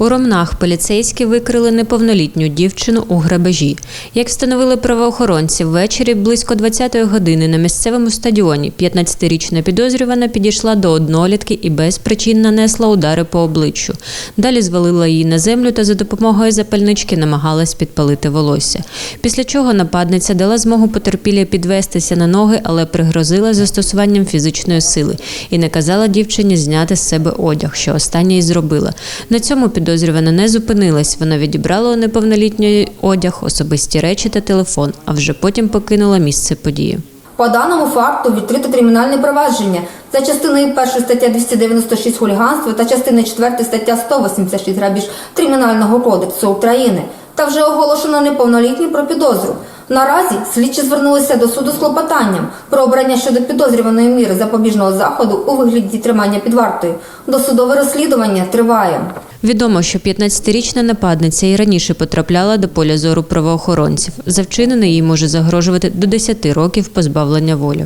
У Ромнах поліцейські викрили неповнолітню дівчину у грабежі. Як встановили правоохоронці, ввечері близько 20-ї години на місцевому стадіоні 15-річна підозрювана підійшла до однолітки і без причин нанесла удари по обличчю. Далі звалила її на землю та за допомогою запальнички намагалась підпалити волосся. Після чого нападниця дала змогу потерпілій підвестися на ноги, але пригрозила застосуванням фізичної сили і наказала дівчині зняти з себе одяг, що остання й зробила. На цьому підозрювана не зупинилась. Вона відібрала у неповнолітньої одяг, особисті речі та телефон, а вже потім покинула місце події. По даному факту відкрите кримінальне провадження за частиною 1 стаття 296 хуліганство та частини 4 стаття 186 грабіж Кримінального кодексу України та вже оголошено неповнолітній про підозру. Наразі слідчі звернулися до суду з клопотанням про обрання щодо підозрюваної міри запобіжного заходу у вигляді тримання під вартою. Досудове розслідування триває. Відомо, що 15-річна нападниця і раніше потрапляла до поля зору правоохоронців. За вчинене їй може загрожувати до 10 років позбавлення волі.